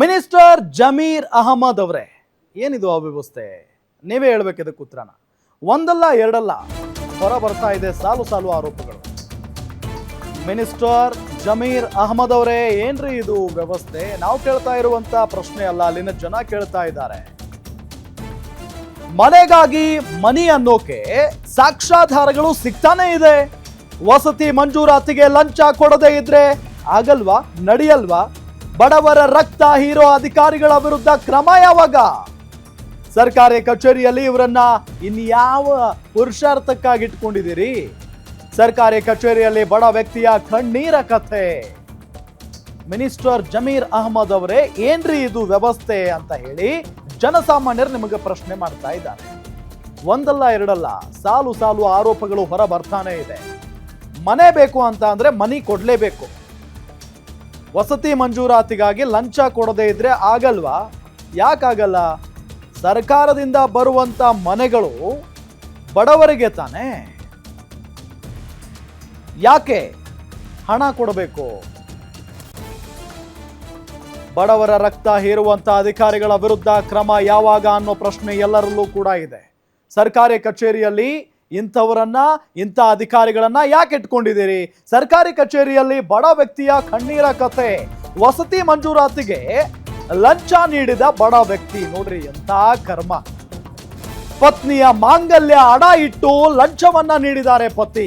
Minister Zameer Ahmed ಅವರೇ, ಏನಿದು ಅವ್ಯವಸ್ಥೆ ನೀವೇ ಹೇಳ್ಬೇಕು ಇದಕ್ಕೆ ಉತ್ತರನ. ಒಂದಲ್ಲ, ಎರಡಲ್ಲ, ಹೊರ ಬರ್ತಾ ಇದೆ ಸಾಲು ಸಾಲು ಆರೋಪಗಳು. ಮಿನಿಸ್ಟರ್ ಜಮೀರ್ ಅಹಮದ್ ಅವರೇ, ಏನ್ರಿ ಇದು ವ್ಯವಸ್ಥೆ? ನಾವು ಕೇಳ್ತಾ ಇರುವಂತ ಪ್ರಶ್ನೆ ಅಲ್ಲ, ಅಲ್ಲಿನ ಜನ ಕೇಳ್ತಾ ಇದ್ದಾರೆ. ಮನೆಗಾಗಿ ಮನಿ ಅನ್ನೋಕೆ ಸಾಕ್ಷ್ಯಾಧಾರಗಳು ಸಿಗ್ತಾನೆ ಇದೆ. ವಸತಿ ಮಂಜೂರಾತಿಗೆ ಲಂಚ ಕೊಡದೇ ಇದ್ರೆ ಆಗಲ್ವಾ, ನಡೆಯಲ್ವಾ? ಬಡವರ ರಕ್ತ ಹೀರೋ ಅಧಿಕಾರಿಗಳ ವಿರುದ್ಧ ಕ್ರಮ ಯಾವಾಗ? ಸರ್ಕಾರಿ ಕಚೇರಿಯಲ್ಲಿ ಇವರನ್ನ ಇನ್ಯಾವ ಪುರುಷಾರ್ಥಕ್ಕಾಗಿ ಇಟ್ಕೊಂಡಿದ್ದೀರಿ ಸರ್ಕಾರಿ ಕಚೇರಿಯಲ್ಲಿ ಬಡ ವ್ಯಕ್ತಿಯ ಕಣ್ಣೀರ ಕಥೆ. ಮಿನಿಸ್ಟರ್ ಜಮೀರ್ ಅಹಮದ್ ಅವರೇ, ಏನ್ರಿ ಇದು ವ್ಯವಸ್ಥೆ ಅಂತ ಹೇಳಿ ಜನಸಾಮಾನ್ಯರು ನಿಮಗೆ ಪ್ರಶ್ನೆ ಮಾಡ್ತಾ ಇದ್ದಾರೆ. ಒಂದಲ್ಲ, ಎರಡಲ್ಲ, ಸಾಲು ಸಾಲು ಆರೋಪಗಳು ಹೊರ ಬರ್ತಾನೆ ಇದೆ. ಮನೆ ಬೇಕು ಅಂತ ಅಂದ್ರೆ ಮನಿ ಕೊಡ್ಲೇಬೇಕು. ವಸತಿ ಮಂಜೂರಾತಿಗಾಗಿ ಲಂಚ ಕೊಡದೇ ಇದ್ರೆ ಆಗಲ್ವಾ? ಯಾಕಾಗಲ್ಲ? ಸರ್ಕಾರದಿಂದ ಬರುವಂತ ಮನೆಗಳು ಬಡವರಿಗೆ ತಾನೇ? ಯಾಕೆ ಹಣ ಕೊಡಬೇಕು? ಬಡವರ ರಕ್ತ ಹೀರುವಂತ ಅಧಿಕಾರಿಗಳ ವಿರುದ್ಧ ಕ್ರಮ ಯಾವಾಗ ಅನ್ನೋ ಪ್ರಶ್ನೆ ಎಲ್ಲರಲ್ಲೂ ಕೂಡ ಇದೆ. ಸರ್ಕಾರಿ ಕಚೇರಿಯಲ್ಲಿ ಇಂಥವರನ್ನ, ಇಂಥ ಅಧಿಕಾರಿಗಳನ್ನ ಯಾಕೆ ಇಟ್ಕೊಂಡಿದ್ದೀರಿ? ಸರ್ಕಾರಿ ಕಚೇರಿಯಲ್ಲಿ ಬಡ ವ್ಯಕ್ತಿಯ ಕಣ್ಣೀರ ಕತೆ. ವಸತಿ ಮಂಜೂರಾತಿಗೆ ಲಂಚ ನೀಡಿದ ಬಡ ವ್ಯಕ್ತಿ ನೋಡ್ರಿ ಎಂಥ ಕರ್ಮ. ಪತ್ನಿಯ ಮಾಂಗಲ್ಯ ಅಡ ಇಟ್ಟು ಲಂಚವನ್ನ ನೀಡಿದ್ದಾರೆ ಪತಿ.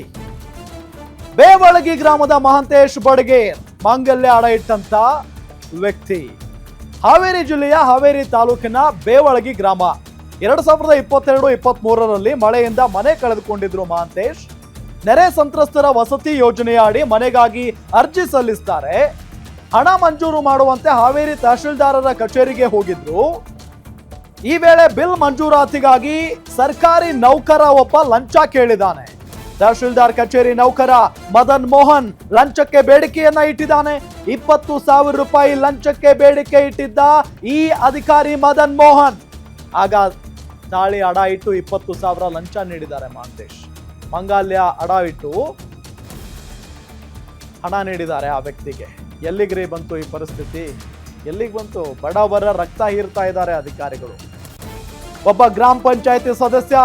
ಬೇವಳಗಿ ಗ್ರಾಮದ ಮಹಾಂತೇಶ್ ಬಡಗೇರ್ ಮಾಂಗಲ್ಯ ಅಡ ಇಟ್ಟಂತ ವ್ಯಕ್ತಿ. ಹಾವೇರಿ ಜಿಲ್ಲೆಯ ಹಾವೇರಿ ತಾಲೂಕಿನ ಬೇವಳಗಿ ಗ್ರಾಮ. ಎರಡ್ ಸಾವಿರದ ಇಪ್ಪತ್ತೆರಡು ಇಪ್ಪತ್ತ್ ಮೂರರಲ್ಲಿ ಮಳೆಯಿಂದ ಮನೆ ಕಳೆದುಕೊಂಡಿದ್ರು ಮಹಾಂತೇಶ್. ನೆರೆ ಸಂತ್ರಸ್ತರ ವಸತಿ ಯೋಜನೆಯ ಅಡಿ ಮನೆಗಾಗಿ ಅರ್ಜಿ ಸಲ್ಲಿಸ್ತಾರೆ. ಹಣ ಮಂಜೂರು ಮಾಡುವಂತೆ ಹಾವೇರಿ ತಹಶೀಲ್ದಾರರ ಕಚೇರಿಗೆ ಹೋಗಿದ್ರು. ಈ ವೇಳೆ ಬಿಲ್ ಮಂಜೂರಾತಿಗಾಗಿ ಸರ್ಕಾರಿ ನೌಕರ ಒಬ್ಬ ಲಂಚ ಕೇಳಿದಾನೆ ತಹಶೀಲ್ದಾರ್ ಕಚೇರಿ ನೌಕರ ಮದನ್ ಮೋಹನ್ ಲಂಚಕ್ಕೆ ಬೇಡಿಕೆಯನ್ನ ಇಟ್ಟಿದ್ದಾನೆ. ಇಪ್ಪತ್ತು ಸಾವಿರ ರೂಪಾಯಿ ಲಂಚಕ್ಕೆ ಬೇಡಿಕೆ ಇಟ್ಟಿದ್ದ ಈ ಅಧಿಕಾರಿ ಮದನ್ ಮೋಹನ್. ಆಗ ತಾಳಿ ಅಡ ಇಟ್ಟು ಇಪ್ಪತ್ತು ಸಾವಿರ ಲಂಚ ನೀಡಿದ್ದಾರೆ ಮಾಂತೇಶ್ ಮಂಗಾಲ್ಯ ಅಡ ಇಟ್ಟು ಹಣ ನೀಡಿದ್ದಾರೆ ಆ ವ್ಯಕ್ತಿಗೆ. ಎಲ್ಲಿಗ್ರಿ ಬಂತು ಈ ಪರಿಸ್ಥಿತಿ? ಎಲ್ಲಿಗೆ ಬಂತು? ಬಡವರ ರಕ್ತ ಹೀರ್ತಾ ಇದ್ದಾರೆ ಅಧಿಕಾರಿಗಳು. ಒಬ್ಬ ಗ್ರಾಮ ಪಂಚಾಯತಿ ಸದಸ್ಯ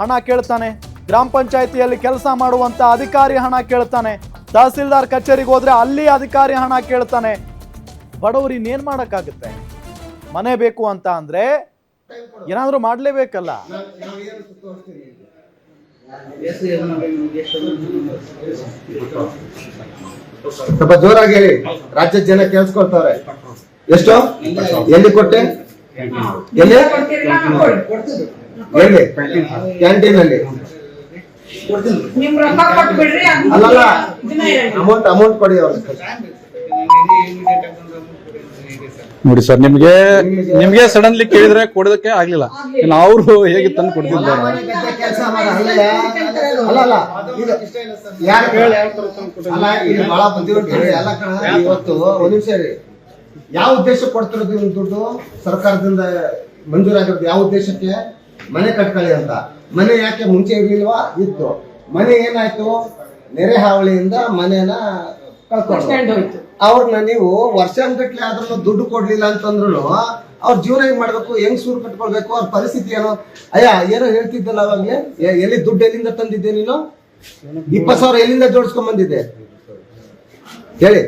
ಹಣ ಕೇಳ್ತಾನೆ. ಗ್ರಾಮ ಪಂಚಾಯತಿಯಲ್ಲಿ ಕೆಲಸ ಮಾಡುವಂತ ಅಧಿಕಾರಿ ಹಣ ಕೇಳ್ತಾನೆ. ತಹಸೀಲ್ದಾರ್ ಕಚೇರಿಗೆ ಹೋದ್ರೆ ಅಲ್ಲಿ ಅಧಿಕಾರಿ ಹಣ ಕೇಳ್ತಾನೆ. ಬಡವರು ಇನ್ನೇನ್ ಮಾಡೋಕ್ಕಾಗುತ್ತೆ? ಮನೆ ಬೇಕು ಅಂತ ಅಂದ್ರೆ ಏನಾದ್ರೂ ಮಾಡ್ಲೇಬೇಕಲ್ಲ? ಸ್ವಲ್ಪ ಜೋರಾಗಿ ಹೇಳಿ. ರಾಜ್ಯದ ಜನ ಕೇಳಿಸ್ಕೊಳ್ತಾವ್ರೆ. ಎಷ್ಟು? ಎಲ್ಲಿ ಕೊಟ್ಟೆ? ಎಲ್ಲಿ? ಎಲ್ಲಿ? ಕ್ಯಾಂಟೀನ್ ಅಲ್ಲಿ ಅಲ್ಲಲ್ಲ ಅಮೌಂಟ್ ಅಮೌಂಟ್ ಕೊಡಿ ಅವ್ರಿಗೆ ನೋಡಿ ಸರ್ ನಿಮ್ಗೆ ನಿಮ್ಗೆ ಸಡನ್ಲಿ ಕೇಳಿದ್ರೆ ಕೊಡೋದಕ್ಕೆ ಆಗ್ಲಿಲ್ಲ. ಇನ್ನು ಅವರು ಹೇಗೆ ತಂದು ಕೊಡ್ತಿದ್ದಾರೆ? ಇವತ್ತು ಒಂದ್ ನಿಮಿಷ ರೀ ಯಾವ ಉದ್ದೇಶ ಕೊಡ್ತಿರೋದು ನಿಮ್ ದುಡ್ಡು? ಸರ್ಕಾರದಿಂದ ಮಂಜೂರಾಗಿರೋದು ಯಾವ ಉದ್ದೇಶಕ್ಕೆ? ಮನೆ ಕಟ್ಕೊಳ್ಳಿ ಅಂತ. ಮನೆ ಯಾಕೆ ಮುಂಚೆ ಇರ್ಲಿಲ್ವಾ? ಇತ್ತು. ಮನೆ ಏನಾಯ್ತು? ನೆರೆ ಹಾವಳಿಯಿಂದ ಮನೇನ ಕಳ್ಕೊಂಡು. ಅವ್ರನ್ನ ನೀವು ವರ್ಷಾನ್ಗಟ್ಲೆ ಆದ್ರೂ ದುಡ್ಡು ಕೊಡ್ಲಿಲ್ಲ ಅಂತಂದ್ರು ಅವ್ರ ಜೀವನ ಏನ್ ಮಾಡ್ಬೇಕು ಹೆಂಗ್ ಸೂರು ಕಟ್ಕೊಳ್ಬೇಕು ಅವ್ರ ಪರಿಸ್ಥಿತಿ ಏನೋ? ಅಯ್ಯ ಏನೋ ಹೇಳ್ತಿದ್ದಲ್ಲ ಅವಾಗ್ಲೇ ಎ- ಎಲ್ಲಿ ದುಡ್ಡು ಎಲ್ಲಿಂದ ತಂದಿದ್ದೆ ನೀನು? ಇಪ್ಪತ್ ಸಾವಿರ ಎಲ್ಲಿಂದ ಜೋಡಿಸ್ಕೊಂಡ್ ಬಂದಿದ್ದೆ? ಹೇಳಿ.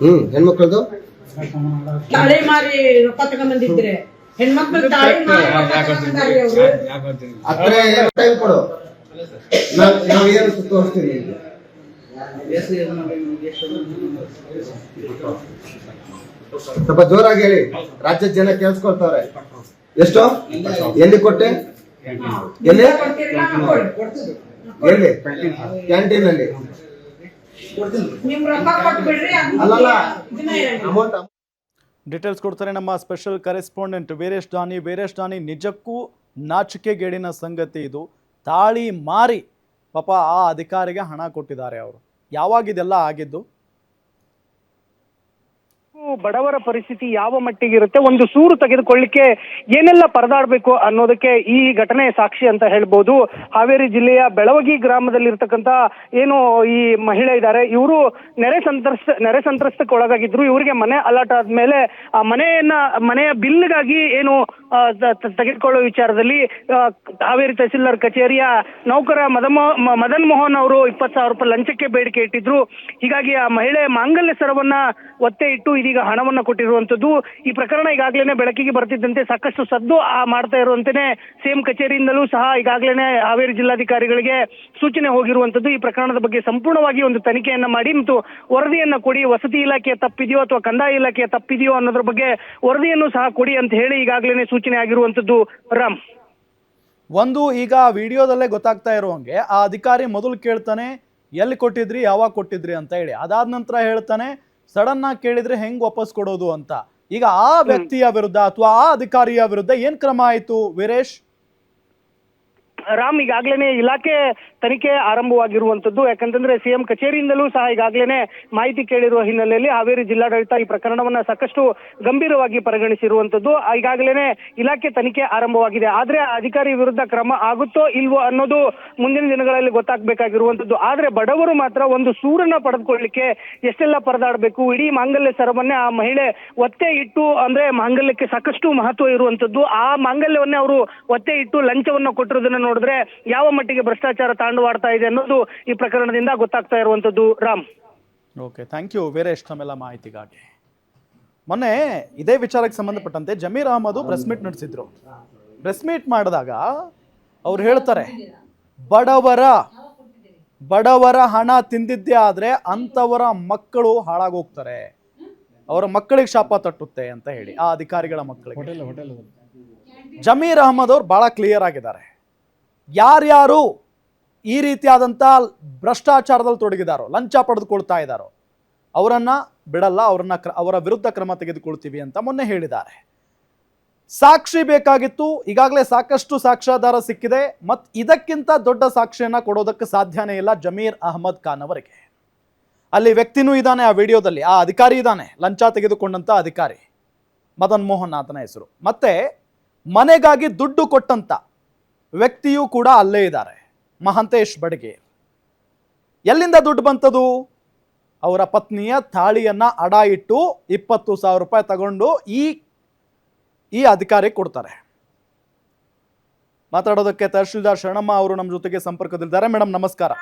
ಹ್ಮ್ ಹೆಣ್ಮಕ್ಳದು? ತಾಳಿ ಮಾರಿ ರೊಕ್ಕ ತಗೊಂಡ್ಬಂದಿದ್ರೆ ಹೆಣ್ಮಕ್ಳು ತಾಳಿ ಮಾರಿ. ಟೈಮ್ ಕೊಡು. ನಾವ್ ಏನು ತೋರಿಸ್ತೀವಿ ಈಗ. ಸ್ವಲ್ಪ ಜೋರಾಗಿ ಹೇಳಿ. ರಾಜ್ಯದ ಜನ ಕೇಳಿಸ್ಕೊಳ್ತಾವ್ರೆ. ಎಷ್ಟು? ಎಲ್ಲಿ ಕೊಟ್ಟೆ? ಎಲ್ಲಿ? ಎಲ್ಲಿ? ಕ್ಯಾಂಟೀನ್ ಅಲ್ಲಿ. ಅಲ್ಲಲ್ಲ. ಡೀಟೇಲ್ಸ್ ಕೊಡ್ತಾರೆ ನಮ್ಮ ಸ್ಪೆಷಲ್ ಕರೆಸ್ಪಾಂಡೆಂಟ್ ವೀರೇಶ್ ದಾನಿ. ವೀರೇಶ್ ದಾನಿ, ನಿಜಕ್ಕೂ ನಾಚಿಕೆಗೇಡಿನ ಸಂಗತಿ ಇದು. ತಾಳಿ ಮಾರಿ ಪಾಪ ಆ ಅಧಿಕಾರಿಗೆ ಹಣ ಕೊಟ್ಟಿದ್ದಾರೆ ಅವರು. ಯಾವಾಗ ಇದೆಲ್ಲ ಆಗಿದ್ದು? ಬಡವರ ಪರಿಸ್ಥಿತಿ ಯಾವ ಮಟ್ಟಿಗೆ ಇರುತ್ತೆ ಒಂದು ಸೂರು ತೆಗೆದುಕೊಳ್ಳಿಕ್ಕೆ ಏನೆಲ್ಲ ಪರದಾಡಬೇಕು ಅನ್ನೋದಕ್ಕೆ ಈ ಘಟನೆ ಸಾಕ್ಷಿ ಅಂತ ಹೇಳ್ಬೋದು. ಹಾವೇರಿ ಜಿಲ್ಲೆಯ ಬೆಳವಗಿ ಗ್ರಾಮದಲ್ಲಿರ್ತಕ್ಕಂಥ ಏನು ಈ ಮಹಿಳೆ ಇದ್ದಾರೆ, ಇವರು ನೆರೆ ಸಂತ್ರಸ್ತ, ನೆರೆ ಸಂತ್ರಸ್ತಕ್ಕೆ ಒಳಗಾಗಿದ್ರು. ಇವರಿಗೆ ಮನೆ ಅಲಾಟ್ ಆದ್ಮೇಲೆ ಆ ಮನೆಯನ್ನ, ಮನೆಯ ಬಿಲ್ಗಾಗಿ ಏನು ತೆಗೆದುಕೊಳ್ಳೋ ವಿಚಾರದಲ್ಲಿ ಹಾವೇರಿ ತಹಸೀಲ್ದಾರ್ ಕಚೇರಿಯ ನೌಕರ ಮದಮ ಮದನ್ ಮೋಹನ್ ಅವರು ಇಪ್ಪತ್ತು ಸಾವಿರ ರೂಪಾಯಿ ಲಂಚಕ್ಕೆ ಬೇಡಿಕೆ ಇಟ್ಟಿದ್ರು. ಹೀಗಾಗಿ ಆ ಮಹಿಳೆ ಮಾಂಗಲ್ಯ ಸರವನ್ನ ಒತ್ತೆ ಇಟ್ಟು ಇದೀಗ ಹಣವನ್ನ ಕೊಟ್ಟಿರುವಂತದ್ದು ಈ ಪ್ರಕರಣ ಈಗಾಗಲೇ ಬೆಳಕಿಗೆ ಬರ್ತಿದ್ದಂತೆ ಸಾಕಷ್ಟು ಸದ್ದು ಮಾಡ್ತಾ ಇರುವಂತೇನೆ ಸೇಮ್ ಕಚೇರಿಯಿಂದಲೂ ಸಹ ಈಗಾಗಲೇ ಹಾವೇರಿ ಜಿಲ್ಲಾಧಿಕಾರಿಗಳಿಗೆ ಸೂಚನೆ ಹೋಗಿರುವಂತದ್ದು. ಈ ಪ್ರಕರಣದ ಬಗ್ಗೆ ಸಂಪೂರ್ಣವಾಗಿ ಒಂದು ತನಿಖೆಯನ್ನ ಮಾಡಿ ಮತ್ತು ವರದಿಯನ್ನ ಕೊಡಿ, ವಸತಿ ಇಲಾಖೆಯ ತಪ್ಪಿದೆಯೋ ಅಥವಾ ಕಂದಾಯ ಇಲಾಖೆಯ ತಪ್ಪಿದೆಯೋ ಅನ್ನೋದ್ರ ಬಗ್ಗೆ ವರದಿಯನ್ನು ಸಹ ಕೊಡಿ ಅಂತ ಹೇಳಿ ಈಗಾಗಲೇ ಸೂಚನೆ ಆಗಿರುವಂತದ್ದು. ರಾಮ್. ಒಂದು, ಈಗ ವಿಡಿಯೋದಲ್ಲೇ ಗೊತ್ತಾಗ್ತಾ ಇರುವಂಗೆ ಆ ಅಧಿಕಾರಿ ಮೊದಲು ಕೇಳ್ತಾನೆ, ಎಲ್ಲಿ ಕೊಟ್ಟಿದ್ರಿ, ಯಾವಾಗ ಕೊಟ್ಟಿದ್ರಿ ಅಂತ ಹೇಳಿ. ಅದಾದ ನಂತರ ಹೇಳ್ತಾನೆ ಸಡನ್ ಆಗಿ ಕೇಳಿದ್ರೆ ಹೆಂಗ್ ವಾಪಸ್ ಕೊಡೋದು ಅಂತ. ಈಗ ಆ ವ್ಯಕ್ತಿಯ ವಿರುದ್ಧ ಅಥವಾ ಆ ಅಧಿಕಾರಿಯ ವಿರುದ್ಧ ಏನ್ ಕ್ರಮ ಆಯ್ತು ವೀರೇಶ್? ರಾಮ್ ಈಗಾಗಲೇ ಇಲಾಖೆ ತನಿಖೆ ಆರಂಭವಾಗಿರುವಂತದ್ದು ಯಾಕಂತಂದ್ರೆ ಸಿಎಂ ಕಚೇರಿಯಿಂದಲೂ ಸಹ ಈಗಾಗಲೇ ಮಾಹಿತಿ ಕೇಳಿರುವ ಹಿನ್ನೆಲೆಯಲ್ಲಿ ಹಾವೇರಿ ಜಿಲ್ಲಾಡಳಿತ ಈ ಪ್ರಕರಣವನ್ನ ಸಾಕಷ್ಟು ಗಂಭೀರವಾಗಿ ಪರಿಗಣಿಸಿರುವಂತದ್ದು ಈಗಾಗಲೇ ಇಲಾಖೆ ತನಿಖೆ ಆರಂಭವಾಗಿದೆ. ಆದ್ರೆ ಅಧಿಕಾರಿ ವಿರುದ್ಧ ಕ್ರಮ ಆಗುತ್ತೋ ಇಲ್ವೋ ಅನ್ನೋದು ಮುಂದಿನ ದಿನಗಳಲ್ಲಿ ಗೊತ್ತಾಗಬೇಕಾಗಿರುವಂತದ್ದು ಆದ್ರೆ ಬಡವರು ಮಾತ್ರ ಒಂದು ಸೂರನ್ನ ಪಡೆದುಕೊಳ್ಳಿಕ್ಕೆ ಎಷ್ಟೆಲ್ಲ ಪರದಾಡಬೇಕು. ಇಡೀ ಮಾಂಗಲ್ಯ ಸರವನ್ನೇ ಆ ಮಹಿಳೆ ಒತ್ತೆ ಇಟ್ಟು ಅಂದ್ರೆ ಮಾಂಗಲ್ಯಕ್ಕೆ ಸಾಕಷ್ಟು ಮಹತ್ವ ಇರುವಂತದ್ದು ಆ ಮಾಂಗಲ್ಯವನ್ನೇ ಅವರು ಒತ್ತೆ ಇಟ್ಟು ಲಂಚವನ್ನ ಕೊಟ್ಟಿರೋದನ್ನ ನೋಡಿದ್ರೆ ಯಾವ ಮಟ್ಟಿಗೆ ಭ್ರಷ್ಟಾಚಾರ ತಾಂಡವಾಡ್ತಾ ಇದೆ ಅನ್ನೋದು ಈ ಪ್ರಕರಣದಿಂದ ಗೊತ್ತಾಗ್ತಾ ಇರುವಂತದ್ದು Ram. Okay thank you. Veeresh ತಮ್ಮೆಲ್ಲ ಮಾಹಿತಿಗಾಗಿ. ಮೊನ್ನೆ ಇದೇ ವಿಚಾರಕ್ಕೆ ಸಂಬಂಧಪಟ್ಟಂತೆ ಜಮೀರ್ ಅಹಮದ್ ಪ್ರೆಸ್ ಮೀಟ್ ನಡೆಸಿದ್ರು. ಪ್ರೆಸ್ ಮೀಟ್ ಮಾಡಿದಾಗ ಅವ್ರು ಹೇಳ್ತಾರೆ ಬಡವರ ಬಡವರ ಹಣ ತಿಂದಿದ್ದೆ ಆದರೆ ಅಂಥವರ ಮಕ್ಕಳು ಹಾಳಾಗೋಗ್ತಾರೆ. ಅವರ ಮಕ್ಕಳಿಗೆ ಶಾಪ ತಟ್ಟುತ್ತೆ ಅಂತ ಹೇಳಿ ಆ ಅಧಿಕಾರಿಗಳ ಮಕ್ಕಳಿಗೆ. ಜಮೀರ್ ಅಹಮದ್ ಅವ್ರು ಬಹಳ ಕ್ಲಿಯರ್ ಆಗಿದ್ದಾರೆ. ಯಾರ್ಯಾರು ಈ ರೀತಿಯಾದಂಥ ಭ್ರಷ್ಟಾಚಾರದಲ್ಲಿ ತೊಡಗಿದಾರೋ, ಲಂಚ ಪಡೆದುಕೊಳ್ತಾ ಇದ್ದಾರೋ ಅವರನ್ನು ಬಿಡಲ್ಲ, ಅವರನ್ನು ಕ್ರ- ಅವರ ವಿರುದ್ಧ ಕ್ರಮ ತೆಗೆದುಕೊಳ್ತೀವಿ ಅಂತ ಮೊನ್ನೆ ಹೇಳಿದ್ದಾರೆ. ಸಾಕ್ಷಿ ಬೇಕಾಗಿತ್ತು, ಈಗಾಗಲೇ ಸಾಕಷ್ಟು ಸಾಕ್ಷ್ಯಾಧಾರ ಸಿಕ್ಕಿದೆ ಮತ್ತು ಇದಕ್ಕಿಂತ ದೊಡ್ಡ ಸಾಕ್ಷಿಯನ್ನು ಕೊಡೋದಕ್ಕೆ ಸಾಧ್ಯನೇ ಇಲ್ಲ ಜಮೀರ್ ಅಹಮದ್ ಖಾನ್ ಅವರಿಗೆ. ಅಲ್ಲಿ ವ್ಯಕ್ತಿನೂ ಇದ್ದಾನೆ ಆ ವಿಡಿಯೋದಲ್ಲಿ, ಆ ಅಧಿಕಾರಿ ಇದ್ದಾನೆ ಲಂಚ ತೆಗೆದುಕೊಂಡಂಥ ಅಧಿಕಾರಿ, ಮದನ್ ಮೋಹನ್ ಆತನ ಹೆಸರು. ಮತ್ತೆ ಮನೆಗಾಗಿ ದುಡ್ಡು ಕೊಟ್ಟಂತ ವ್ಯಕ್ತಿಯೂ ಕೂಡ ಅಲ್ಲೇ ಇದ್ದಾರೆ. ಮಹಂತೇಶ್ ಬಡಗೇರ್ ಎಲ್ಲಿಂದ ದುಡ್ಡು ಬಂತದು? ಅವರ ಪತ್ನಿಯ ತಾಳಿಯನ್ನು ಅಡ ಇಟ್ಟು ಇಪ್ಪತ್ತು ಸಾವಿರ ರೂಪಾಯಿ ತಗೊಂಡು ಈ ಈ ಅಧಿಕಾರಿ ಕೊಡ್ತಾರೆ. ಮಾತಾಡೋದಕ್ಕೆ ತಹಶೀಲ್ದಾರ್ ಶರಣಮ್ಮ ಅವರು ನಮ್ಮ ಜೊತೆಗೆ ಸಂಪರ್ಕದಲ್ಲಿದ್ದಾರೆ. ಮೇಡಮ್ ನಮಸ್ಕಾರ.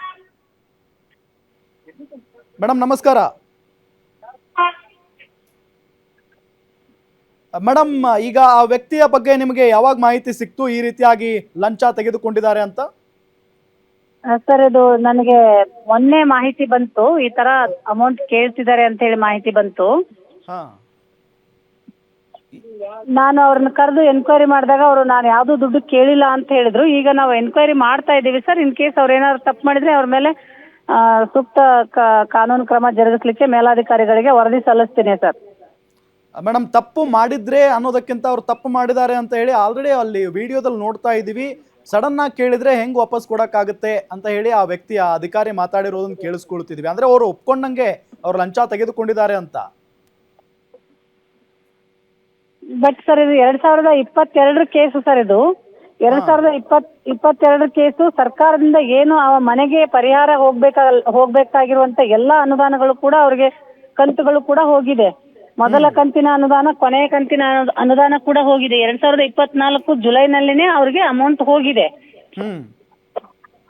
ಮೇಡಮ್ ನಮಸ್ಕಾರ. ಮೇಡಮ್ ಈಗ ಆ ವ್ಯಕ್ತಿಯ ಬಗ್ಗೆ ನಿಮಗೆ ಯಾವಾಗ ಮಾಹಿತಿ ಸಿಕ್ತು? ಈ ರೀತಿಯಾಗಿ ಲಂಚ ತೆಗೆದುಕೊಂಡಿದ್ದಾರೆ ಅಂತ? ಸರ್ ಇದು ನನಗೆ ಮೊನ್ನೆ ಮಾಹಿತಿ ಬಂತು. ಈ ತರ ಅಮೌಂಟ್ ಕೇಳ್ತಿದ್ದಾರೆ ಅಂತ ಹೇಳಿ ಮಾಹಿತಿ ಬಂತು. ಹಾ. ನಾನು ಅವ್ರನ್ನ ಕರೆದು ಎನ್ಕ್ವೈರಿ ಮಾಡಿದಾಗ ಅವರು ನಾನು ಯಾವ್ದು ದುಡ್ಡು ಕೇಳಿಲ್ಲ ಅಂತ ಹೇಳಿದ್ರು. ಈಗ ನಾವು ಎನ್ಕ್ವೈರಿ ಮಾಡ್ತಾ ಇದ್ದೀವಿ ಸರ್. ಇನ್ ಕೇಸ್ ಅವ್ರು ಏನಾದ್ರು ತಪ್ಪು ಮಾಡಿದ್ರೆ ಅವ್ರ ಮೇಲೆ ಆ, ಸೂಕ್ತ ಕ- ಕಾನೂನು ಕ್ರಮ ಜರುಗಿಸ್ಲಿಕ್ಕೆ ಮೇಲಾಧಿಕಾರಿಗಳಿಗೆ ವರದಿ ಸಲ್ಲಿಸ್ತೀನಿ ಸರ್. ಮೇಡಮ್ ತಪ್ಪು ಮಾಡಿದ್ರೆ ಅನ್ನೋದಕ್ಕಿಂತ ಅವ್ರು ತಪ್ಪು ಮಾಡಿದ್ದಾರೆ ಅಂತ ಹೇಳಿ ಆಲ್ರೆಡಿ ಅಲ್ಲಿ ವಿಡಿಯೋದಲ್ಲಿ ನೋಡ್ತಾ ಇದ್ದೀವಿ. ಸಡನ್ ಆಗಿ ಕೇಳಿದ್ರೆ ಹೆಂಗ್ ವಾಪಸ್ ಕೊಡಕ್ಕಾಗುತ್ತೆ ಅಂತ ಹೇಳಿ ಆ ವ್ಯಕ್ತಿ ಆ ಅಧಿಕಾರಿ ಮಾತಾಡಿರೋದನ್ನ ಕೇಳಿಸ್ಕೊಳ್ತಿದ್ವಿ. ಅಂದ್ರೆ ಅವರು ಒಪ್ಕೊಂಡಂಗೆ ಅವ್ರು ಲಂಚ ತೆಗೆದುಕೊಂಡಿದ್ದಾರೆ ಅಂತ. ಬಟ್ ಸರ್ ಇದು ಎರಡ್ ಸಾವಿರದ ಇಪ್ಪತ್ತೆರಡರ ಕೇಸು ಸರ್ ಇದು. ಎರಡ್ ಸಾವಿರದ ಇಪ್ಪತ್ ಇಪ್ಪತ್ತೆರಡರ ಕೇಸು ಸರ್ಕಾರದಿಂದ ಏನು ಆ ಮನೆಗೆ ಪರಿಹಾರ ಹೋಗ್ಬೇಕಾಗ ಹೋಗ್ಬೇಕಾಗಿರುವಂತ ಎಲ್ಲಾ ಅನುದಾನಗಳು ಕೂಡ ಅವ್ರಿಗೆ ಕಂತುಗಳು ಕೂಡ ಹೋಗಿದೆ. ಮೊದಲ ಕಂತಿನ ಅನುದಾನ ಕೊನೆಯ ಕಂತಿನ ಅನು- ಅನುದಾನ ಕೂಡ ಹೋಗಿದೆ. ಎರಡ್ ಸಾವಿರದ ಇಪ್ಪತ್ನಾಲ್ಕು ಜುಲೈನಲ್ಲಿನೇ ಅವ್ರಿಗೆ ಅಮೌಂಟ್ ಹೋಗಿದೆ. ಹ್ಮ್.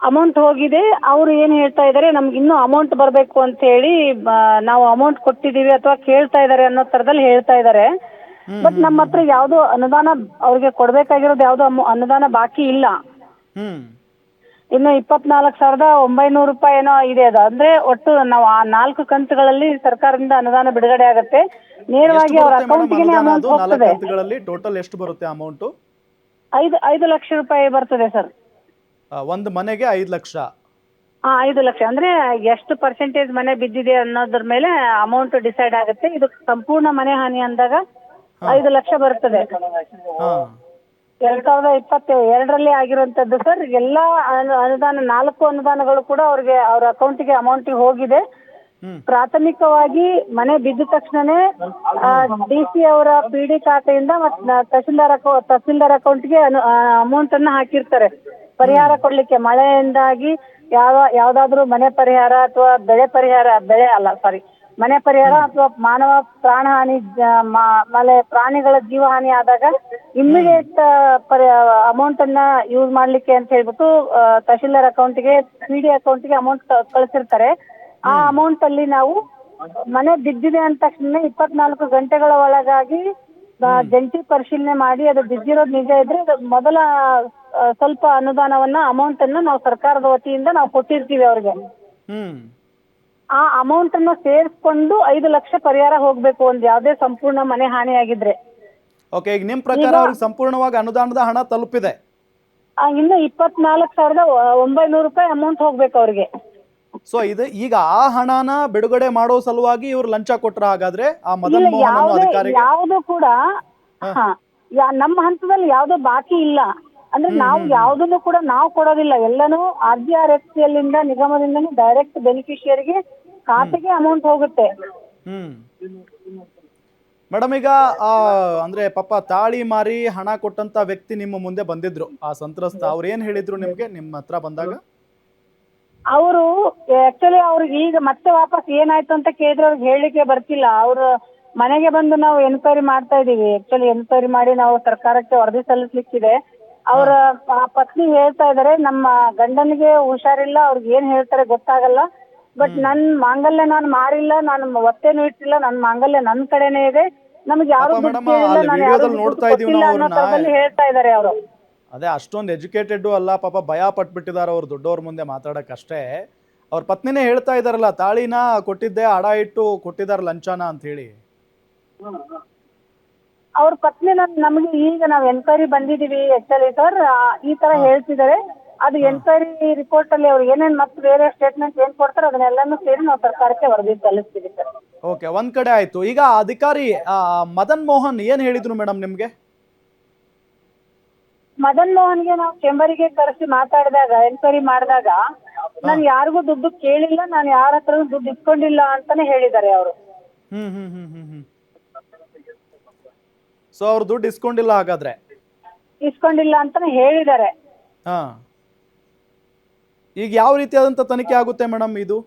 ಅಮೌಂಟ್ ಹೋಗಿದೆ. ಅವ್ರು ಏನ್ ಹೇಳ್ತಾ ಇದಾರೆ ನಮ್ಗೆ ಇನ್ನೂ ಅಮೌಂಟ್ ಬರಬೇಕು ಅಂತ ಹೇಳಿ ಬ- ನಾವು ಅಮೌಂಟ್ ಕೊಟ್ಟಿದೀವಿ ಅಥವಾ ಕೇಳ್ತಾ ಇದಾರೆ ಅನ್ನೋ ತರದಲ್ಲಿ ಹೇಳ್ತಾ ಇದಾರೆ. ಬಟ್ ನಮ್ಮ ಹತ್ರ ಯಾವ್ದು ಅನುದಾನ ಅವ್ರಿಗೆ ಕೊಡ್ಬೇಕಾಗಿರೋದು ಯಾವ್ದು ಅಮೌ- ಅನುದಾನ ಬಾಕಿ ಇಲ್ಲ. ಹ್ಮ್. ಇನ್ನು ಇಪ್ಪತ್ನಾಲ್ಕು ಸಾವಿರದ ಒಂಬೈನೂರು ರೂಪಾಯಿ ಏನೋ ಇದೆ ಅದು. ಅಂದ್ರೆ ಒಟ್ಟು ನಾವು ಆ ನಾಲ್ಕು ಕಂತುಗಳಲ್ಲಿ ಸರ್ಕಾರದಿಂದ ಅನುದಾನ ಬಿಡುಗಡೆ ಆಗುತ್ತೆ. ನೇರವಾಗಿ ಅವರ ಅಕೌಂಟ್ಗೆ ಅಮೌಂಟ್ ನಾಲ್ಕು ಹೋಗ್ತದೆ. ಕಂತುಗಳಲ್ಲಿ ಟೋಟಲ್ ಎಷ್ಟು ಬರುತ್ತೆ ಅಮೌಂಟ್ ಐದು ಐದು ಲಕ್ಷ ರೂಪಾಯಿ ಬರ್ತದೆ ಸರ್ ಒಂದು ಮನೆಗೆ ಐದು ಲಕ್ಷ. ಹಾ ಐದು ಲಕ್ಷ. ಅಂದ್ರೆ ಎಷ್ಟು ಪರ್ಸೆಂಟೇಜ್ ಮನೆ ಬಿದ್ದಿದೆ ಅನ್ನೋದ್ರ ಮೇಲೆ ಅಮೌಂಟ್ ಡಿಸೈಡ್ ಆಗುತ್ತೆ. ಇದು ಸಂಪೂರ್ಣ ಮನೆ ಹಾನಿ ಅಂದಾಗ ಐದು ಲಕ್ಷ ಬರ್ತದೆ. ಹಾ. ಎರಡ್ ಸಾವಿರದ ಇಪ್ಪತ್ತ ಎರಡರಲ್ಲಿ ಆಗಿರುವಂತದ್ದು ಸರ್ ಎಲ್ಲಾ ಅನು- ಅನುದಾನ ನಾಲ್ಕು ಅನುದಾನಗಳು ಕೂಡ ಅವ್ರಿಗೆ ಅವ್ರ ಅಕೌಂಟಿಗೆ ಅಮೌಂಟ್ ಹೋಗಿದೆ. ಪ್ರಾಥಮಿಕವಾಗಿ ಮನೆ ಬಿದ್ದ ತಕ್ಷಣನೇ ಡಿ ಸಿ ಅವರ ಪಿ ಡಿ ಖಾತೆಯಿಂದ ಮತ್ತೆ ತಹಸೀಲ್ದಾರ್ ಅಕೌ ತಹಸೀಲ್ದಾರ್ ಅಕೌಂಟ್ಗೆ ಅಮೌಂಟ್ ಅನ್ನ ಹಾಕಿರ್ತಾರೆ. ಪರಿಹಾರ ಕೊಡ್ಲಿಕ್ಕೆ ಮಳೆಯಿಂದಾಗಿ ಯಾವ ಯಾವ್ದಾದ್ರು ಮನೆ ಪರಿಹಾರ ಅಥವಾ ಬೆಳೆ ಪರಿಹಾರ ಬೆಳೆ ಅಲ್ಲ ಸಾರಿ ಮನೆ ಪರಿಹಾರ ಅಥವಾ ಮಾನವ ಪ್ರಾಣ ಹಾನಿ ಮಳೆ ಆಮೇಲೆ ಪ್ರಾಣಿಗಳ ಜೀವಹಾನಿ ಆದಾಗ ಇಮ್ಮಿಡಿಯೇಟ್ ಅಮೌಂಟ್ ಅನ್ನ ಯೂಸ್ ಮಾಡ್ಲಿಕ್ಕೆ ಅಂತ ಹೇಳ್ಬಿಟ್ಟು ತಹಶೀಲ್ದಾರ್ ಅಕೌಂಟ್ಗೆ ಪಿ ಡಿ ಅಕೌಂಟ್ಗೆ ಅಮೌಂಟ್ ಕಳಿಸಿರ್ತಾರೆ. ಆ ಅಮೌಂಟ್ ಅಲ್ಲಿ ನಾವು ಮನೆ ಬಿದ್ದಿದೆ ಅಂದ ತಕ್ಷಣ ಇಪ್ಪತ್ನಾಲ್ಕು ಗಂಟೆಗಳ ಒಳಗಾಗಿ ಜಂಟಿ ಪರಿಶೀಲನೆ ಮಾಡಿ ಅದು ಬಿದ್ದಿರೋದು ನಿಜ ಇದ್ರೆ ಅದು ಮೊದಲ ಆ, ಸ್ವಲ್ಪ ಅನುದಾನವನ್ನ ಅಮೌಂಟ್ ಅನ್ನ ನಾವು ಸರ್ಕಾರದ ವತಿಯಿಂದ ನಾವು ಕೊಟ್ಟಿರ್ತೀವಿ ಅವ್ರಿಗೆ. ಹ್ಮ್. ಆ ಅಮೌಂಟ್ ಅನ್ನ ಸೇರಿಸ್ಕೊಂಡು ಐದು ಲಕ್ಷ ಪರಿಹಾರ ಹೋಗ್ಬೇಕು ಒಂದ್ ಯಾವ್ದೇ ಸಂಪೂರ್ಣ ಮನೆ ಹಾನಿ ಆಗಿದ್ರೆ ಓಕೆ ಈಗ ನಿಮ್ಮ ಪ್ರಕಾರ ಅವ್ರಿಗೆ ಸಂಪೂರ್ಣವಾಗಿ ಅನುದಾನದ ಹಣ ತಲುಪಿದೆ? ಆ, ಇನ್ನು ಇಪ್ಪತ್ನಾಲ್ಕು ಸಾವಿರದ ಒಂಬೈನೂರು ರೂಪಾಯಿ ಅಮೌಂಟ್ ಹೋಗ್ಬೇಕು ಅವ್ರಿಗೆ. ಸೊ ಇದು ಈಗ ಆ ಹಣನ ಬಿಡುಗಡೆ ಮಾಡೋ ಸಲುವಾಗಿ ಇವ್ರು ಲಂಚ ಕೊಟ್ರ ಹಾಗಾದ್ರೆ ಆ ಮದನ್ ಮೋಹನ್ ಅನ್ನೋ ಯಾವುದೇ ಯಾವುದು ಕೂಡ ನಮ್ಮ ಹಂತದಲ್ಲಿ ಯಾವ್ದು ಬಾಕಿ ಇಲ್ಲ. ಅಂದ್ರೆ ನಾವು ಯಾವ್ದನ್ನು ಕೂಡ ನಾವು ಕೊಡೋದಿಲ್ಲ. ಎಲ್ಲನೂ R G R F C ನಿಗಮದಿಂದ ನಿಗಮದಿಂದನೇ ಡೈರೆಕ್ಟ್ ಬೆನಿಫಿಷಿಯರಿಗೆ ಖಾತೆಗೆ ಅಮೌಂಟ್ ಹೋಗುತ್ತೆ. ಹ್ಮ್. ಮೇಡಮ್ ಈಗ ಆ ಅಂದ್ರೆ ಪಾಪ ತಾಳಿ ಮಾರಿ ಹಣ ಕೊಟ್ಟಂತ ವ್ಯಕ್ತಿ ನಿಮ್ಮ ಮುಂದೆ ಬಂದಿದ್ರು. ಆ ಸಂತ್ರಸ್ತ ಅವ್ರು ಏನ್ ಹೇಳಿದ್ರು ನಿಮ್ಗೆ? ನಿಮ್ಮ ಹತ್ರ ಬಂದಾಗ? ಅವರು ಆಕ್ಚುಲಿ ಅವ್ರಿಗೆ ಈಗ ಮತ್ತೆ ವಾಪಸ್ ಏನಾಯ್ತು ಅಂತ ಕೇಳಿದ್ರೆ ಅವ್ರಿಗೆ ಹೇಳಲಿಕ್ಕೆ ಬರ್ತಿಲ್ಲ. ಅವರು ಮನೆಗೆ ಬಂದು ನಾವು ಎನ್ಕ್ವೈರಿ ಮಾಡ್ತಾ ಇದೀವಿ ಆಕ್ಚುಲಿ ಎನ್ಕ್ವೈರಿ ಮಾಡಿ ನಾವು ಸರ್ಕಾರಕ್ಕೆ ವರದಿ ಸಲ್ಲಿಸಲಿಕ್ಕಿದೆ. ಅವರ ಪತ್ನಿ ಹೇಳ್ತಾ ಇದಾರೆ ನಮ್ಮ ಗಂಡನಿಗೆ ಹುಷಾರಿಲ್ಲ ಅವ್ರಿಗೆ ಏನ್ ಹೇಳ್ತಾರೆ ಗೊತ್ತಾಗಲ್ಲ. ಬಟ್ ನನ್ ಮಾಂಗಲ್ಯ ನಾನು ಮಾರಿಲ್ಲ ನಾನು ಒತ್ತೇನು ಇಟ್ಟಿಲ್ಲ ನನ್ ಮಾಂಗಲ್ಯ ನನ್ ಕಡೆನೇ ಇದೆ. ನಮ್ಗೆ ಯಾರು. ಹೇಳ್ತಾ ಇದಾರೆ ಅವರು. ಅದೇ ಅಷ್ಟೊಂದು ಎಜುಕೇಟೆಡ್ ಅಲ್ಲ ಪಾಪ ಭಯ ಪಟ್ಬಿಟ್ಟಿದ್ದಾರೆ ಅವ್ರು ದೊಡ್ಡವ್ರ ಮುಂದೆ ಮಾತಾಡೋಕ್ಕಷ್ಟೇ. ಅವ್ರ ಪತ್ನಿನೇ ಹೇಳ್ತಾ ಇದಾರಲ್ಲ ತಾಳಿನ ಕೊಟ್ಟಿದ್ದೆ ಅಡ ಇಟ್ಟು ಕೊಟ್ಟಿದ್ದಾರೆ ಲಂಚನ ಅಂತ ಹೇಳಿ ಅವ್ರ ಪತ್ನಿ ನಮ್ಗೆ ಈಗ ನಾವ್ ಎನ್ಕ್ವೈರಿ ಬಂದಿದೀವಿ ಆಕ್ಚುಲಿ ಸರ್ ಈ ತರ ಹೇಳ್ತಿದ್ದಾರೆ. ಅದು ಎನ್ಕ್ವೈರಿ ರಿಪೋರ್ಟ್ ಅಲ್ಲಿ ಅವ್ರು ಏನೇನ್ ಮತ್ತೆ ಬೇರೆ ಸ್ಟೇಟ್ಮೆಂಟ್ ಏನ್ ಕೊಡ್ತಾರೆ ಅದನ್ನೆಲ್ಲಾನು ಸೇರಿ ನಾವು ಸರ್ಕಾರಕ್ಕೆ ವರದಿ ಸಲ್ಲಿಸ್ತೀವಿ ಸರ್ ಓಕೆ ಒಂದ್ ಕಡೆ ಆಯ್ತು. ಈಗ ಅಧಿಕಾರಿ ಮದನ್ ಮೋಹನ್ ಏನ್ ಹೇಳಿದ್ರು ಮೇಡಮ್ ನಿಮ್ಗೆ? ಮದನ್ ಮೋಹನ್ಗೆ ನಾವು ಚೇಂಬರಿಗೆ ಕರೆಸಿ ಮಾತಾಡಿದಾಗ ಎನ್ಕ್ವೈರಿ ಮಾಡಿದಾಗ ನಾನು ಯಾರಿಗೂ ದುಡ್ಡು ಕೇಳಿಲ್ಲ ನಾನು ಯಾರ ಹತ್ರ ದುಡ್ಡು ಇಟ್ಕೊಂಡಿಲ್ಲ ಅಂತಾನೆ ಹೇಳಿದ್ದಾರೆ ಅವರು. ಹ್ಮ್ ಹ್ಮ್ ಹ್ಮ್ ಹ್ಮ್ ಹ್ಮ್. ಸೊ ಅವ್ರು ದುಡ್ಡು ಇಸ್ಕೊಂಡಿಲ್ಲ ಹಾಗಾದ್ರೆ? ಇಸ್ಕೊಂಡಿಲ್ಲ ಅಂತಾನೆ ಹೇಳಿದ್ದಾರೆ. ಹಾ. ಈಗ ಯಾವ ರೀತಿಯಾದಂತ ತನಿಖೆ ಆಗುತ್ತೆ ಮೇಡಮ್ ಇದು?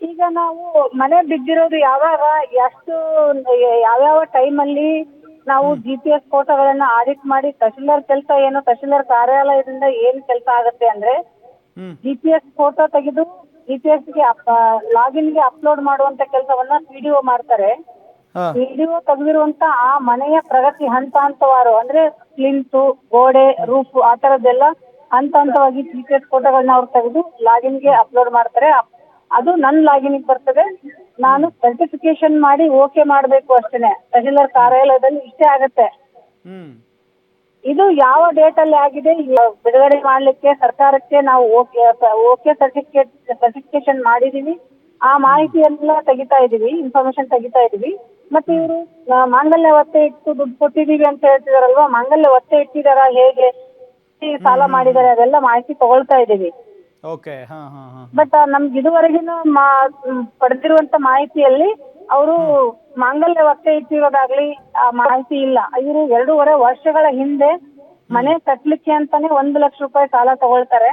ಈಗ ನಾವು ಮನೆ ಬಿದ್ದಿರೋದು ಯಾವಾಗ ಎಷ್ಟು ಯಾವ್ಯಾವ ಟೈಮಲ್ಲಿ ನಾವು ಜಿ ಪಿ ಎಸ್ ಫೋಟೋಗಳನ್ನ ಆಡಿಟ್ ಮಾಡಿ ತಹಶೀಲ್ದಾರ್ ಕೆಲಸ ಏನು ತಹಶೀಲ್ದಾರ್ ಕಾರ್ಯಾಲಯದಿಂದ ಏನ್ ಕೆಲಸ ಆಗುತ್ತೆ ಅಂದ್ರೆ ಜಿ ಪಿ ಎಸ್ ಫೋಟೋ ತೆಗೆದು ಜಿ ಪಿ ಎಸ್ಗೆ ಲಾಗಿನ್ಗೆ ಅಪ್ಲೋಡ್ ಮಾಡುವಂತ ಕೆಲಸವನ್ನ ವಿಡಿಯೋ ಮಾಡ್ತಾರೆ. ವಿಡಿಒ ವಿಡಿಯೋ ತೆಗೆದಿರುವಂತ ಆ ಮನೆಯ ಪ್ರಗತಿ ಹಂತ ಹಂತವಾರು ಅಂದ್ರೆ ಸ್ಲಿಂಟು ಗೋಡೆ ರೂಫ್ ಆ ತರದ್ದೆಲ್ಲ ಹಂತ ಹಂತವಾಗಿ ಜಿ ಪಿ ಎಸ್ ಫೋಟೋಗಳನ್ನ ಅವ್ರು ತೆಗೆದು ಲಾಗಿನ್ಗೆ ಅಪ್ಲೋಡ್ ಮಾಡ್ತಾರೆ. ಅದು ನನ್ನ ಲಾಗಿನ್ಗೆ ಬರ್ತದೆ. ನಾನು ಸರ್ಟಿಫಿಕೇಶನ್ ಮಾಡಿ ಓಕೆ ಮಾಡಬೇಕು ಅಷ್ಟೇನೆ. ತಹಶೀಲ್ದಾರ್ ಕಾರ್ಯಾಲಯದಲ್ಲಿ ಇಷ್ಟೇ ಆಗತ್ತೆ. ಹ್ಮ್. ಇದು ಯಾವ ಡೇಟ್ ಅಲ್ಲಿ ಆಗಿದೆ ಇವ- ಬಿಡುಗಡೆ ಮಾಡ್ಲಿಕ್ಕೆ ಸರ್ಕಾರಕ್ಕೆ ನಾವು ಓಕೆ ಓಕೆ ಸರ್ಟಿಫಿಕೇಟ್ ಸರ್ಟಿಫಿಕೇಶನ್ ಮಾಡಿದೀವಿ. ಆ ಮಾಹಿತಿ ಎಲ್ಲ ತೆಗಿತಾ ಇದೀವಿ ಇನ್ಫಾರ್ಮೇಶನ್ ತೆಗಿತಾ ಇದೀವಿ. ಮತ್ತೆ ಇವರು ಮಾಂಗಲ್ಯ ಒತ್ತೆ ಇಟ್ಟು ದುಡ್ಡು ಕೊಟ್ಟಿದೀವಿ ಅಂತ ಹೇಳ್ತಿದಾರಲ್ವಾ? ಮಾಂಗಲ್ಯ ಒತ್ತೆ ಇಟ್ಟಿದಾರ ಹೇಗೆ? ಈ ಸಾಲ ಮಾಡಿದಾರೆ ಅದೆಲ್ಲ ಮಾಹಿತಿ ತಗೊಳ್ತಾ ಇದೀವಿ. ಓಕೆ ಹಾ ಹಾ ಹಾ ಬಟ್ ನಮ್ಗೆ ಇದುವರೆಗಿನ ಮಾ ಪಡೆದಿರುವಂತ ಮಾಹಿತಿಯಲ್ಲಿ ಅವರು ಮಾಂಗಲ್ಯ ವಕ್ತ ಇಟ್ಟಿರೋದಾಗ್ಲಿ ಆ ಮಾಹಿತಿ ಇಲ್ಲ. ಇವರು ಎರಡೂವರೆ ವರ್ಷಗಳ ಹಿಂದೆ ಮನೆ ಕಟ್ಲಿಕ್ಕೆ ಅಂತಾನೆ ಒಂದು ಲಕ್ಷ ರೂಪಾಯಿ ಸಾಲ ತಗೊಳ್ತಾರೆ.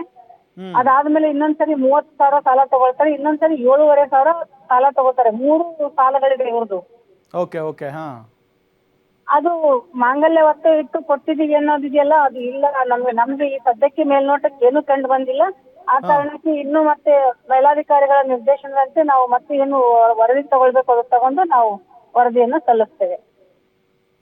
ಹ್ಮ್. ಅದಾದ್ಮೇಲೆ ಇನ್ನೊಂದ್ಸರಿ ಮೂವತ್ತು ಸಾವಿರ ಸಾಲ ತಗೊಳ್ತಾರೆ. ಇನ್ನೊಂದ್ಸರಿ ಏಳುವರೆ ಸಾವಿರ ಸಾಲ ತಗೋತಾರೆ ಮೂರು ಸಾಲಗಳಿದೆ ಇವ್ರದ್ದು ಓಕೆ ಓಕೆ ಹಾ. ಅದು ಮಾಂಗಲ್ಯ ಒತ್ತೆ ಇಟ್ಟು ಕೊಟ್ಟಿದೀವಿ ಅನ್ನೋದಿದೆಯಲ್ಲ ಅದು ಇಲ್ಲ. ನಮ್ಗೆ ನಮ್ಗೆ ಈ ಸದ್ಯಕ್ಕೆ ಮೇಲ್ನೋಟಕ್ಕೆ ಏನು ಕಂಡು ಬಂದಿಲ್ಲ. ಆ ಕಾರಣಕ್ಕೆ ಇನ್ನು ಮತ್ತೆ ಮೇಲಾಧಿಕಾರಿಗಳ ನಿರ್ದೇಶನದಂತೆ ನಾವು ಮತ್ತೆ ಏನು ವರದಿ ತಗೊಳ್ಬೇಕು ಅದು ತಗೊಂಡು ನಾವು ವರದಿಯನ್ನು ಸಲ್ಲಿಸ್ತೇವೆ.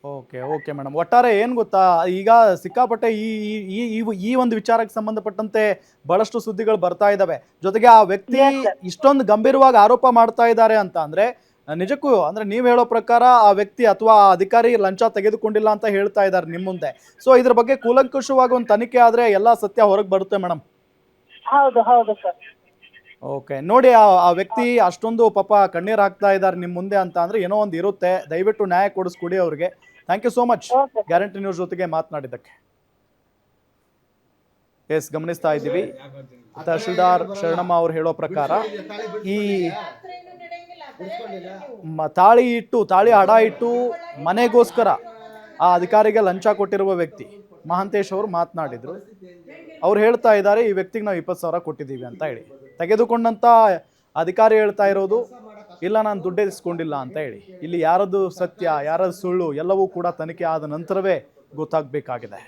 Okay okay madam. ಒಟ್ಟಾರೆ ಏನು ಗೊತ್ತಾ ಈಗ ಸಿಕ್ಕಾಪಟ್ಟೆ ಈ ಈ- ಈ ಒಂದು ವಿಚಾರಕ್ಕೆ ಸಂಬಂಧಪಟ್ಟಂತೆ ಬಹಳಷ್ಟು ಸುದ್ದಿಗಳು ಬರ್ತಾ ಇದಾವೆ. ಜೊತೆಗೆ ಆ ವ್ಯಕ್ತಿ ಇಷ್ಟೊಂದು ಗಂಭೀರವಾಗಿ ಆರೋಪ ಮಾಡ್ತಾ ಇದ್ದಾರೆ ಅಂತ ಅಂದ್ರೆ ನಿಜಕ್ಕೂ ಅಂದ್ರೆ ನೀವು ಹೇಳೋ ಪ್ರಕಾರ ಆ ವ್ಯಕ್ತಿ ಅಥವಾ ಆ ಅಧಿಕಾರಿ ಲಂಚ ತೆಗೆದುಕೊಂಡಿಲ್ಲ ಅಂತ ಹೇಳ್ತಾ ಇದ್ದಾರೆ ನಿಮ್ಮ ಮುಂದೆ. ಸೊ ಇದ್ರ ಬಗ್ಗೆ ಕೂಲಂಕುಷವಾಗಿ ಒಂದು ತನಿಖೆ ಆದ್ರೆ ಎಲ್ಲಾ ಸತ್ಯ ಹೊರಗೆ ಬರುತ್ತೆ ಮೇಡಮ್. ಹೌದು ಹೌದು ಸರ್ ಓಕೆ ನೋಡಿ ಆ ಆ ವ್ಯಕ್ತಿ ಅಷ್ಟೊಂದು ಪಾಪ ಕಣ್ಣೀರ್ ಹಾಕ್ತಾ ಇದ್ದಾರೆ ನಿಮ್ಮ ಮುಂದೆ ಅಂತ ಅಂದ್ರೆ ಏನೋ ಒಂದು ಇರುತ್ತೆ. ದಯವಿಟ್ಟು ನ್ಯಾಯ ಕೊಡಿಸ್ಕೊಡಿ ಅವ್ರಿಗೆ. Thank you so much guarantee news ಜೊತೆಗೆ ಮಾತನಾಡಿದ್ದಕ್ಕೆ. ಎಸ್ ಗಮನಿಸ್ತಾ ಇದ್ದೀವಿ. ತಹಶೀಲ್ದಾರ್ ಶರಣಮ್ಮ ಅವ್ರು ಹೇಳೋ ಪ್ರಕಾರ ಈ ಮ- ತಾಳಿ ಇಟ್ಟು ತಾಳಿ ಹಡ ಇಟ್ಟು ಮನೆಗೋಸ್ಕರ ಆ ಅಧಿಕಾರಿಗೆ ಲಂಚ ಕೊಟ್ಟಿರುವ ವ್ಯಕ್ತಿ ಮಹಾಂತೇಶ್ ಅವರು ಮಾತನಾಡಿದ್ರು. ಅವ್ರು ಹೇಳ್ತಾ ಇದ್ದಾರೆ ಈ ವ್ಯಕ್ತಿಗೆ ನಾವು ಇಪ್ಪತ್ತು ಸಾವಿರ ಕೊಟ್ಟಿದ್ದೀವಿ ಅಂತ ಹೇಳಿ. ತೆಗೆದುಕೊಂಡಂಥ ಅಧಿಕಾರಿ ಹೇಳ್ತಾ ಇರೋದು ಇಲ್ಲ ನಾನು ದುಡ್ಡೆ ಇಸ್ಕೊಂಡಿಲ್ಲ ಅಂತ ಹೇಳಿ. ಇಲ್ಲಿ ಯಾರದ್ದು ಸತ್ಯ ಯಾರದ್ದು ಸುಳ್ಳು ಎಲ್ಲವೂ ಕೂಡ ತನಿಖೆ ಆದ ನಂತರವೇ ಗೊತ್ತಾಗಬೇಕಾಗಿದೆ.